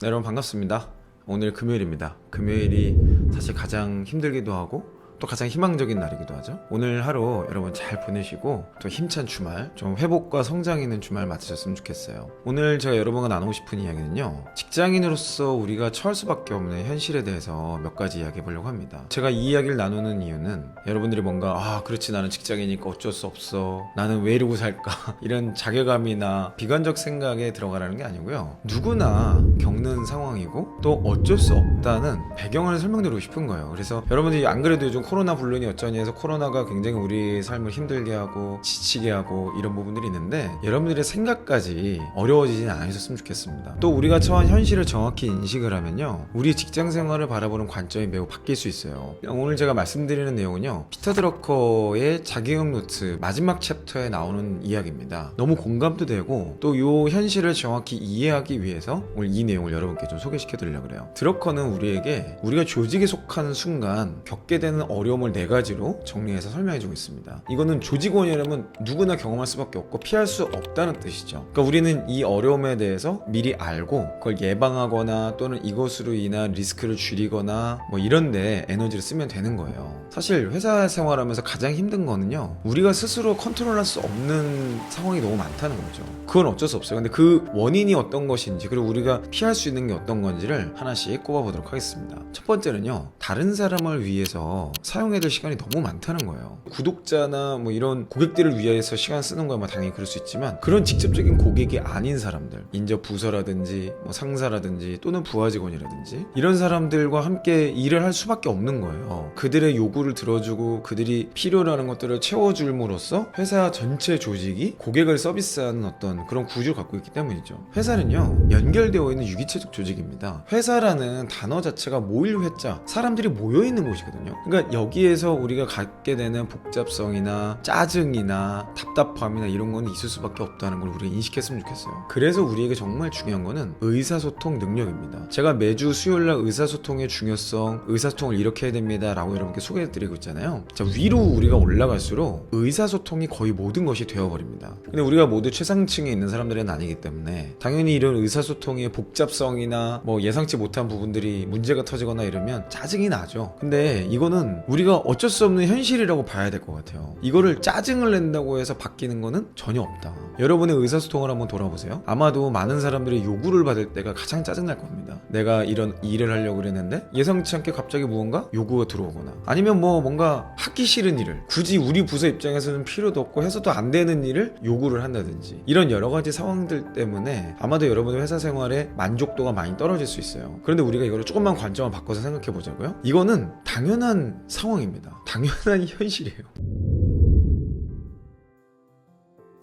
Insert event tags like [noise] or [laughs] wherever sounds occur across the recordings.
네, 여러분 반갑습니다. 오늘 금요일입니다. 금요일이 사실 가장 힘들기도 하고 또 가장 희망적인 날이기도 하죠. 오늘 하루 여러분 잘 보내시고 또 힘찬 주말, 좀 회복과 성장 있는 주말 맞으셨으면 좋겠어요. 오늘 제가 여러분과 나누고 싶은 이야기는요. 직장인으로서 우리가 처할 수밖에 없는 현실에 대해서 몇 가지 이야기해 보려고 합니다. 제가 이 이야기를 나누는 이유는 여러분들이 뭔가 아 그렇지 나는 직장이니까 어쩔 수 없어 나는 왜 이러고 살까 [laughs] 이런 자괴감이나 비관적 생각에 들어가라는 게 아니고요. 누구나 겪는 상황이고 또 어쩔 수 없다는 배경을 설명드리고 싶은 거예요. 그래서 여러분들이 안 그래도 요즘 코로나 불륜이 어쩌니 해서 코로나가 굉장히 우리 삶을 힘들게 하고 지치게 하고 이런 부분들이 있는데 여러분들의 생각까지 어려워지진 않으셨으면 좋겠습니다. 또 우리가 처한 현실을 정확히 인식을 하면요. 우리 직장 생활을 바라보는 관점이 매우 바뀔 수 있어요. 오늘 제가 말씀드리는 내용은요. 피터 드러커의 자기용 노트 마지막 챕터에 나오는 이야기입니다. 너무 공감도 되고 또 요 현실을 정확히 이해하기 위해서 오늘 이 내용을 여러분께 좀 소개시켜 드리려고 그래요. 드러커는 우리에게 우리가 조직에 속하는 순간 겪게 되는 어려움을 네 가지로 정리해서 설명해 주고 있습니다. 이거는 조직원이라면 누구나 경험할 수밖에 없고 피할 수 없다는 뜻이죠. 그러니까 우리는 이 어려움에 대해서 미리 알고 그걸 예방하거나 또는 이것으로 인한 리스크를 줄이거나 뭐 이런데 에너지를 쓰면 되는 거예요. 사실 회사 생활하면서 가장 힘든 거는요. 우리가 스스로 컨트롤할 수 없는 상황이 너무 많다는 거죠. 그건 어쩔 수 없어요. 근데 그 원인이 어떤 것인지 그리고 우리가 피할 수 있는 게 어떤 건지를 하나씩 꼽아보도록 하겠습니다. 첫 번째는요. 다른 사람을 위해서 사용해야 될 시간이 너무 많다는 거예요. 구독자나 뭐 이런 고객들을 위해서 시간 쓰는 거야 뭐 당연히 그럴 수 있지만 그런 직접적인 고객이 아닌 사람들 인접 부서라든지 뭐 상사라든지 또는 부하 직원이라든지 이런 사람들과 함께 일을 할 수밖에 없는 거예요. 그들의 요구를 들어주고 그들이 필요로 하는 것들을 채워줌으로써 회사 전체 조직이 고객을 서비스하는 어떤 그런 구조를 갖고 있기 때문이죠. 회사는요 연결되어 있는 유기체적 조직입니다. 회사라는 단어 자체가 모일 회자 사람들이 모여 있는 곳이거든요. 그러니까 여기에서 우리가 갖게 되는 복잡성이나 짜증이나 답답함이나 이런 거는 있을 수밖에 없다는 걸 우리가 인식했으면 좋겠어요. 그래서 우리에게 정말 중요한 거는 의사소통 능력입니다. 제가 매주 수요일 날 의사소통의 중요성, 의사소통을 이렇게 해야 됩니다라고 여러분께 소개해드리고 있잖아요. 자 위로 우리가 올라갈수록 의사소통이 거의 모든 것이 되어버립니다. 근데 우리가 모두 최상층에 있는 사람들은 아니기 때문에 당연히 이런 의사소통의 복잡성이나 뭐 예상치 못한 부분들이 문제가 터지거나 이러면 짜증이 나죠. 근데 이거는 우리가 어쩔 수 없는 현실이라고 봐야 될 것 같아요. 이거를 짜증을 낸다고 해서 바뀌는 거는 전혀 없다. 여러분의 의사소통을 한번 돌아보세요. 아마도 많은 사람들이 요구를 받을 때가 가장 짜증날 겁니다. 내가 이런 일을 하려고 그랬는데 예상치 않게 갑자기 무언가 요구가 들어오거나 아니면 뭐 뭔가 하기 싫은 일을 굳이 우리 부서 입장에서는 필요도 없고 해서도 안 되는 일을 요구를 한다든지 이런 여러 가지 상황들 때문에 아마도 여러분의 회사 생활의 만족도가 많이 떨어질 수 있어요. 그런데 우리가 이거를 조금만 관점을 바꿔서 생각해 보자고요. 이거는 당연한 상황입니다. 당연한 [laughs] 현실이에요.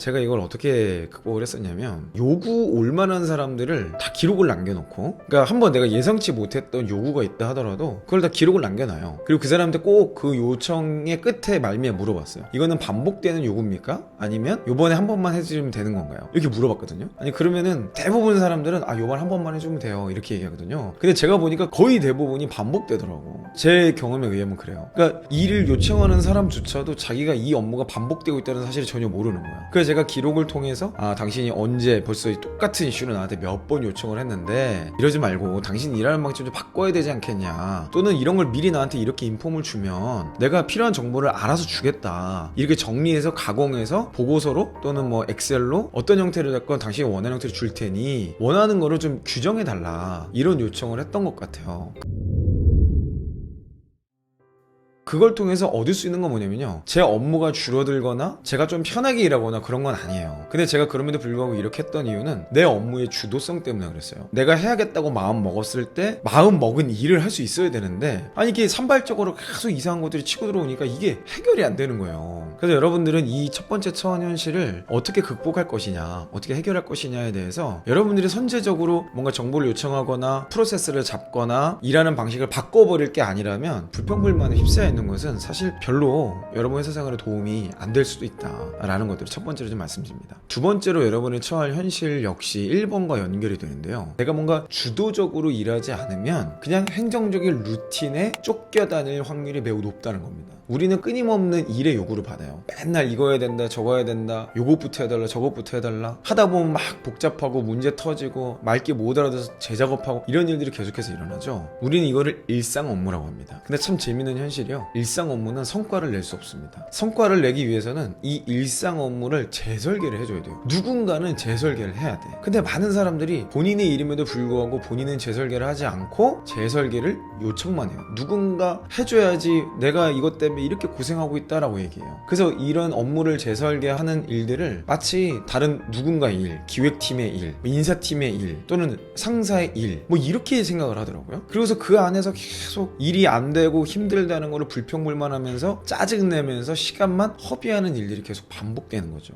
제가 이걸 어떻게 극복을 했었냐면 요구 올만한 사람들을 다 기록을 남겨놓고 그러니까 한번 내가 예상치 못했던 요구가 있다 하더라도 그걸 다 기록을 남겨놔요. 그리고 그 사람한테 꼭 그 요청의 끝에 말미에 물어봤어요. 이거는 반복되는 요구입니까? 아니면 요번에 한 번만 해주면 되는 건가요? 이렇게 물어봤거든요. 아니 그러면은 대부분 사람들은 아 요번 한 번만 해주면 돼요. 이렇게 얘기하거든요. 근데 제가 보니까 거의 대부분이 반복되더라고. 제 경험에 의하면 그래요. 그러니까 일을 요청하는 사람조차도 자기가 이 업무가 반복되고 있다는 사실을 전혀 모르는 거야. 그래서 제가 기록을 통해서 아 당신이 언제 벌써 이 똑같은 이슈를 나한테 몇 번 요청을 했는데 이러지 말고 당신 일하는 방식 좀 바꿔야 되지 않겠냐. 또는 이런 걸 미리 나한테 이렇게 인폼을 주면 내가 필요한 정보를 알아서 주겠다. 이렇게 정리해서 가공해서 보고서로 또는 뭐 엑셀로 어떤 형태를 잡건 당신이 원하는 형태를 줄 테니 원하는 거를 좀 규정해 달라. 이런 요청을 했던 것 같아요 그걸 통해서 얻을 수 있는 건 뭐냐면요. 제 업무가 줄어들거나 제가 좀 편하게 일하거나 그런 건 아니에요. 근데 제가 그럼에도 불구하고 이렇게 했던 이유는 내 업무의 주도성 때문에 그랬어요. 내가 해야겠다고 마음 먹었을 때 마음 먹은 일을 할 수 있어야 되는데 아니 이게 산발적으로 계속 이상한 것들이 치고 들어오니까 이게 해결이 안 되는 거예요. 그래서 여러분들은 이 첫 번째 처한 현실을 어떻게 극복할 것이냐, 어떻게 해결할 것이냐에 대해서 여러분들이 선제적으로 뭔가 정보를 요청하거나 프로세스를 잡거나 일하는 방식을 바꿔버릴 게 아니라면 불평불만에 휩싸이는 있는 것은 사실 별로 여러분 회사 생활에 도움이 안 될 수도 있다라는 것들을 첫 번째로 좀 말씀드립니다. 두 번째로 여러분이 처할 현실 역시 1번과 연결이 되는데요. 내가 뭔가 주도적으로 일하지 않으면 그냥 행정적인 루틴에 쫓겨다닐 확률이 매우 높다는 겁니다. 우리는 끊임없는 일의 요구를 받아요. 맨날 이거 해야 된다, 저거 해야 된다, 요것부터 해달라, 저것부터 해달라. 하다 보면 막 복잡하고 문제 터지고 말게 못 알아들어서 재작업하고 이런 일들이 계속해서 일어나죠. 우리는 이거를 일상 업무라고 합니다. 근데 참 재밌는 현실이요. 일상 업무는 성과를 낼 수 없습니다. 성과를 내기 위해서는 이 일상 업무를 재설계를 해줘야 돼요. 누군가는 재설계를 해야 돼. 근데 많은 사람들이 본인의 이름에도 불구하고 본인은 재설계를 하지 않고 재설계를 요청만 해요. 누군가 해줘야지 내가 이것 때문에 이렇게 고생하고 있다라고 얘기해요. 그래서 이런 업무를 재설계하는 일들을 마치 다른 누군가의 일, 기획팀의 일, 뭐 인사팀의 일, 또는 상사의 일, 뭐 이렇게 생각을 하더라고요. 그래서 그 안에서 계속 일이 안 되고 힘들다는 거를 불평불만하면서 짜증내면서 시간만 허비하는 일들이 계속 반복되는 거죠.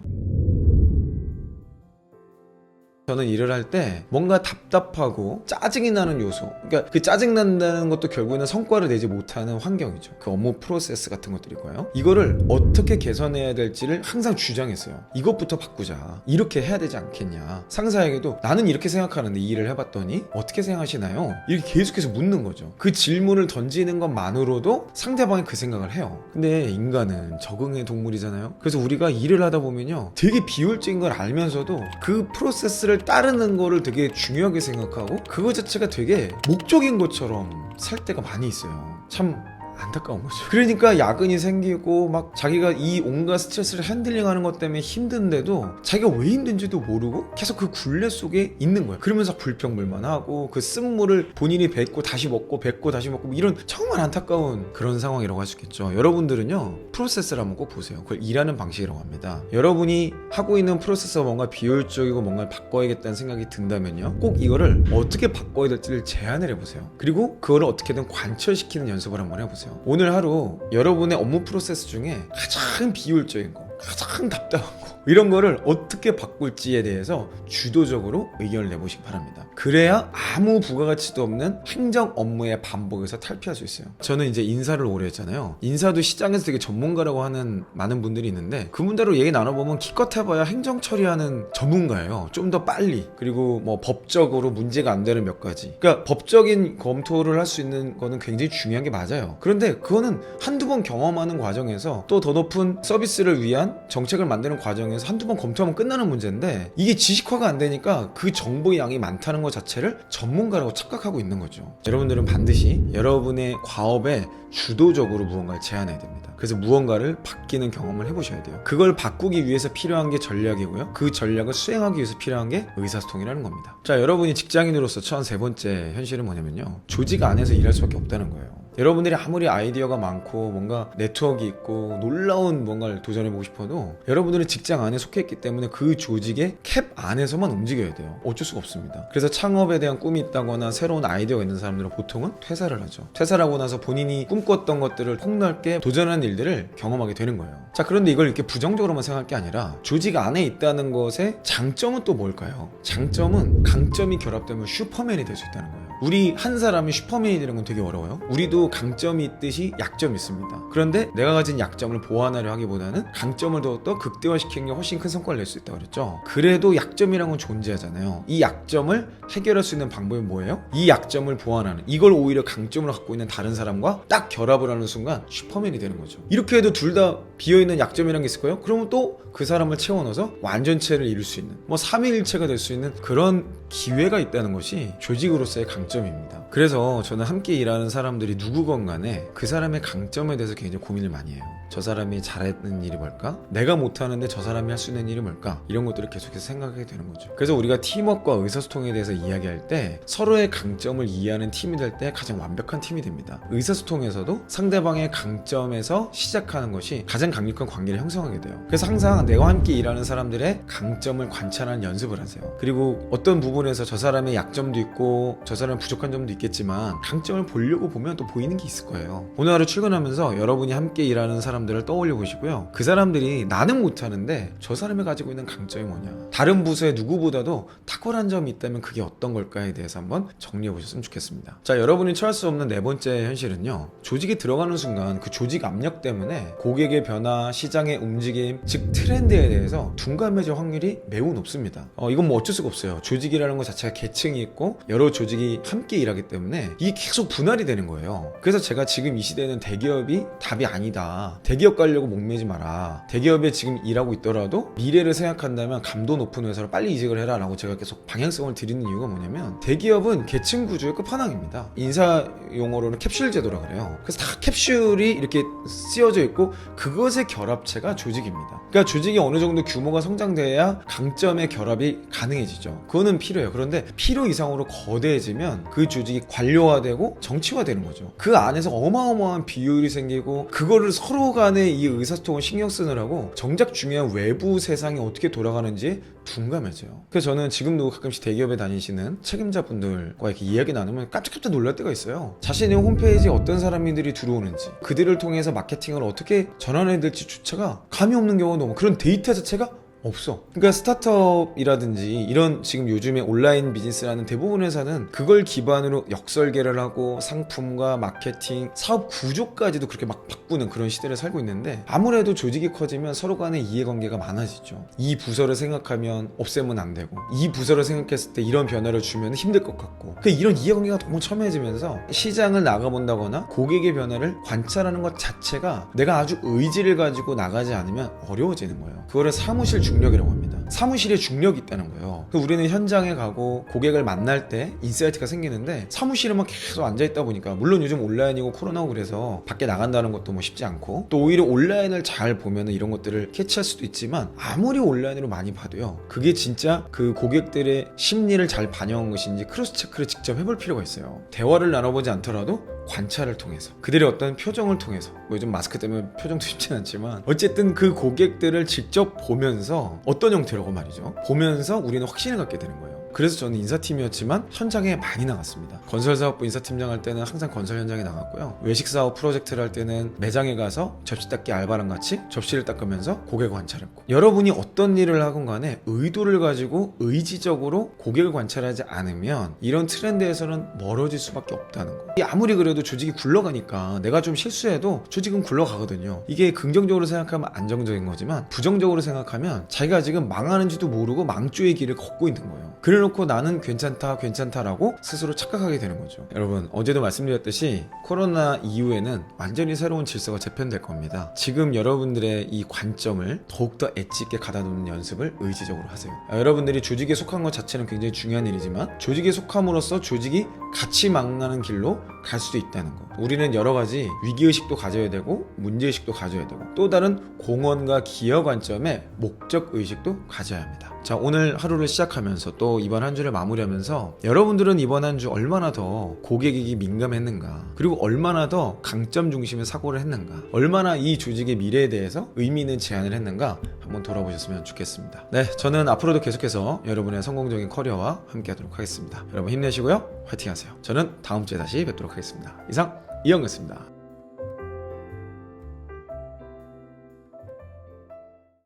저는 일을 할 때 뭔가 답답하고 짜증이 나는 요소 그러니까 그 짜증 난다는 것도 결국에는 성과를 내지 못하는 환경이죠. 그 업무 프로세스 같은 것들이고요. 이거를 어떻게 개선해야 될지를 항상 주장했어요. 이것부터 바꾸자. 이렇게 해야 되지 않겠냐. 상사에게도 나는 이렇게 생각하는데 이 일을 해봤더니 어떻게 생각하시나요? 이렇게 계속해서 묻는 거죠. 그 질문을 던지는 것만으로도 상대방이 그 생각을 해요. 근데 인간은 적응의 동물이잖아요. 그래서 우리가 일을 하다 보면요. 되게 비효율적인 걸 알면서도 그 프로세스를 따르는 거를 되게 중요하게 생각하고 그거 자체가 되게 목적인 것처럼 살 때가 많이 있어요. 참 안타까운 거죠. 그러니까 야근이 생기고 막 자기가 이 온갖 스트레스를 핸들링하는 것 때문에 힘든데도 자기가 왜 힘든지도 모르고 계속 그 굴레 속에 있는 거예요. 그러면서 불평불만하고 그 쓴물을 본인이 뱉고 다시 먹고 뱉고 다시 먹고 이런 정말 안타까운 그런 상황이라고 할 수 있겠죠. 여러분들은요 프로세스를 한번 꼭 보세요. 그걸 일하는 방식이라고 합니다. 여러분이 하고 있는 프로세스가 뭔가 비효율적이고 뭔가를 바꿔야겠다는 생각이 든다면요 꼭 이거를 어떻게 바꿔야 될지를 제안을 해보세요. 그리고 그거를 어떻게든 관철시키는 연습을 한번 해보세요. 오늘 하루 여러분의 업무 프로세스 중에 가장 비효율적인 거, 가장 답답한 거 이런 거를 어떻게 바꿀지에 대해서 주도적으로 의견을 내보시기 바랍니다. 그래야 아무 부가가치도 없는 행정 업무의 반복에서 탈피할 수 있어요. 저는 이제 인사를 오래 했잖아요. 인사도 시장에서 되게 전문가라고 하는 많은 분들이 있는데 그분대로 얘기 나눠보면 기껏 해봐야 행정 처리하는 전문가예요. 좀 더 빨리 그리고 뭐 법적으로 문제가 안 되는 몇 가지. 그러니까 법적인 검토를 할 수 있는 거는 굉장히 중요한 게 맞아요. 그런데 그거는 한두 번 경험하는 과정에서 또 더 높은 서비스를 위한 정책을 만드는 과정에서 한두 번 검토하면 끝나는 문제인데 이게 지식화가 안 되니까 그 정보의 양이 많다는 것 자체를 전문가라고 착각하고 있는 거죠. 여러분들은 반드시 여러분의 과업에 주도적으로 무언가를 제안해야 됩니다. 그래서 무언가를 바뀌는 경험을 해보셔야 돼요. 그걸 바꾸기 위해서 필요한 게 전략이고요. 그 전략을 수행하기 위해서 필요한 게 의사소통이라는 겁니다. 자, 여러분이 직장인으로서 처한 세 번째 현실은 뭐냐면요. 조직 안에서 일할 수밖에 없다는 거예요. 여러분들이 아무리 아이디어가 많고 뭔가 네트워크 있고 놀라운 뭔가를 도전해보고 싶어도 여러분들은 직장 안에 속해 있기 때문에 그 조직의 캡 안에서만 움직여야 돼요. 어쩔 수가 없습니다. 그래서 창업에 대한 꿈이 있다거나 새로운 아이디어가 있는 사람들은 보통은 퇴사를 하죠. 퇴사를 하고 나서 본인이 꿈꿨던 것들을 폭넓게 도전하는 일들을 경험하게 되는 거예요. 자, 그런데 이걸 이렇게 부정적으로만 생각할 게 아니라 조직 안에 있다는 것의 장점은 또 뭘까요? 장점은 강점이 결합되면 슈퍼맨이 될 수 있다는 거예요. 우리 한 사람이 슈퍼맨이 되는 건 되게 어려워요. 우리도 강점이 있듯이 약점이 있습니다. 그런데 내가 가진 약점을 보완하려 하기보다는 강점을 더욱더 극대화시키는 게 훨씬 큰 성과를 낼 수 있다고 그랬죠. 그래도 약점이라는 건 존재하잖아요. 이 약점을 해결할 수 있는 방법이 뭐예요? 이 약점을 보완하는 이걸 오히려 강점으로 갖고 있는 다른 사람과 딱 결합을 하는 순간 슈퍼맨이 되는 거죠. 이렇게 해도 둘 다 비어있는 약점이라는 게 있을 거예요. 그러면 또 그 사람을 채워넣어서 완전체를 이룰 수 있는 뭐 삼위일체가 될 수 있는 그런 기회가 있다는 것이 조직으로서의 강점 입니다. 그래서 저는 함께 일하는 사람들이 누구건 간에 그 사람의 강점에 대해서 굉장히 고민을 많이 해요. 저 사람이 잘하는 일이 뭘까? 내가 못하는데 저 사람이 할 수 있는 일이 뭘까? 이런 것들을 계속해서 생각하게 되는 거죠. 그래서 우리가 팀워크와 의사소통에 대해서 이야기할 때 서로의 강점을 이해하는 팀이 될 때 가장 완벽한 팀이 됩니다. 의사소통에서도 상대방의 강점에서 시작하는 것이 가장 강력한 관계를 형성하게 돼요. 그래서 항상 내가 함께 일하는 사람들의 강점을 관찰하는 연습을 하세요. 그리고 어떤 부분에서 저 사람의 약점도 있고 저 사람 부족한 점도 있겠지만 강점을 보려고 보면 또 보이는 게 있을 거예요. 오늘 하루 출근하면서 여러분이 함께 일하는 사람 들을 떠올려 보시고요. 그 사람들이 나는 못하는데 저 사람이 가지고 있는 강점이 뭐냐. 다른 부서의 누구보다도 탁월한 점이 있다면 그게 어떤 걸까에 대해서 한번 정리해 보셨으면 좋겠습니다. 자, 여러분이 처할 수 없는 네 번째 현실은요. 조직에 들어가는 순간 그 조직 압력 때문에 고객의 변화, 시장의 움직임, 즉 트렌드에 대해서 둔감해질 확률이 매우 높습니다. 어, 이건 뭐 어쩔 수가 없어요. 조직이라는 것 자체가 계층이 있고 여러 조직이 함께 일하기 때문에 이게 계속 분할이 되는 거예요. 그래서 제가 지금 이 시대에는 대기업이 답이 아니다. 대기업 가려고 목매지 마라. 대기업에 지금 일하고 있더라도 미래를 생각한다면 감도 높은 회사로 빨리 이직을 해라 라고 제가 계속 방향성을 드리는 이유가 뭐냐면 대기업은 계층 구조의 끝판왕입니다. 인사 용어로는 캡슐 제도라 그래요. 그래서 다 캡슐이 이렇게 쓰여져 있고 그것의 결합체가 조직입니다. 그러니까 조직이 어느 정도 규모가 성장돼야 강점의 결합이 가능해지죠. 그거는 필요해요. 그런데 필요 이상으로 거대해지면 그 조직이 관료화되고 정치화되는 거죠. 그 안에서 어마어마한 비효율이 생기고 그거를 서로 간에 이 의사소통을 신경 쓰느라고 정작 중요한 외부 세상이 어떻게 돌아가는지 둔감해져요. 그래서 저는 지금도 가끔씩 대기업에 다니시는 책임자분들과 이렇게 이야기 나누면 깜짝깜짝 놀랄 때가 있어요. 자신의 홈페이지에 어떤 사람들이 들어오는지, 그들을 통해서 마케팅을 어떻게 전환해야 될지조차가 감이 없는 경우가 너무 그런 데이터 자체가 없어. 그러니까 스타트업이라든지 이런 지금 요즘에 온라인 비즈니스라는 대부분 회사는 그걸 기반으로 역설계를 하고 상품과 마케팅, 사업 구조까지도 그렇게 막 바꾸는 그런 시대를 살고 있는데 아무래도 조직이 커지면 서로 간의 이해관계가 많아지죠. 이 부서를 생각하면 없애면 안 되고 이 부서를 생각했을 때 이런 변화를 주면 힘들 것 같고 그 이런 이해관계가 너무 첨예해지면서 시장을 나가본다거나 고객의 변화를 관찰하는 것 자체가 내가 아주 의지를 가지고 나가지 않으면 어려워지는 거예요. 그거를 사무실 중력이라고 합니다. 사무실에 중력이 있다는 거예요. 그 우리는 현장에 가고 고객을 만날 때 인사이트가 생기는데 사무실에만 계속 앉아 있다 보니까 물론 요즘 온라인이고 코로나고 그래서 밖에 나간다는 것도 뭐 쉽지 않고 또 오히려 온라인을 잘 보면은 이런 것들을 캐치할 수도 있지만 아무리 온라인으로 많이 봐도요. 그게 진짜 그 고객들의 심리를 잘 반영한 것인지 크로스 체크를 직접 해볼 필요가 있어요. 대화를 나눠보지 않더라도 관찰을 통해서 그들의 어떤 표정을 통해서 뭐 요즘 마스크 때문에 표정도 [laughs] 쉽진 않지만 어쨌든 그 고객들을 직접 보면서 어떤 형태라고 말이죠. 보면서 우리는 확신을 갖게 되는 거예요 그래서 저는 인사팀이었지만 현장에 많이 나갔습니다. 건설사업부 인사팀장 할 때는 항상 건설 현장에 나갔고요. 외식사업 프로젝트를 할 때는 매장에 가서 접시 닦기 알바랑 같이 접시를 닦으면서 고객을 관찰했고 여러분이 어떤 일을 하건 간에 의도를 가지고 의지적으로 고객을 관찰하지 않으면 이런 트렌드에서는 멀어질 수밖에 없다는 거. 아무리 그래도 조직이 굴러가니까 내가 좀 실수해도 조직은 굴러가거든요. 이게 긍정적으로 생각하면 안정적인 거지만 부정적으로 생각하면 자기가 지금 망하는지도 모르고 망조의 길을 걷고 있는 거예요. 그 래놓고 나는 괜찮다 괜찮다라고 스스로 착각하게 되는 거죠. 여러분 어제도 말씀드렸듯이 코로나 이후에는 완전히 새로운 질서가 재편될 겁니다. 지금 여러분들의 이 관점을 더욱더 엣지 있게 가다놓는 연습을 의지적으로 하세요. 아, 여러분들이 조직에 속한 것 자체는 굉장히 중요한 일이지만 조직에 속함으로써 조직이 같이 망하는 길로 갈 수도 있다는 거. 우리는 여러 가지 위기의식도 가져야 되고 문제의식도 가져야 되고 또 다른 공헌과 기여 관점의 목적의식도 가져야 합니다 자 오늘 하루를 시작하면서 또 이번 한 주를 마무리하면서 여러분들은 이번 한 주 얼마나 더 고객에게 민감했는가 그리고 얼마나 더 강점 중심의 사고를 했는가 얼마나 이 조직의 미래에 대해서 의미 있는 제안을 했는가 한번 돌아보셨으면 좋겠습니다. 네 저는 앞으로도 계속해서 여러분의 성공적인 커리어와 함께 하도록 하겠습니다. 여러분 힘내시고요. 화이팅 하세요. 저는 다음 주에 다시 뵙도록 하겠습니다. 이상 이영이었습니다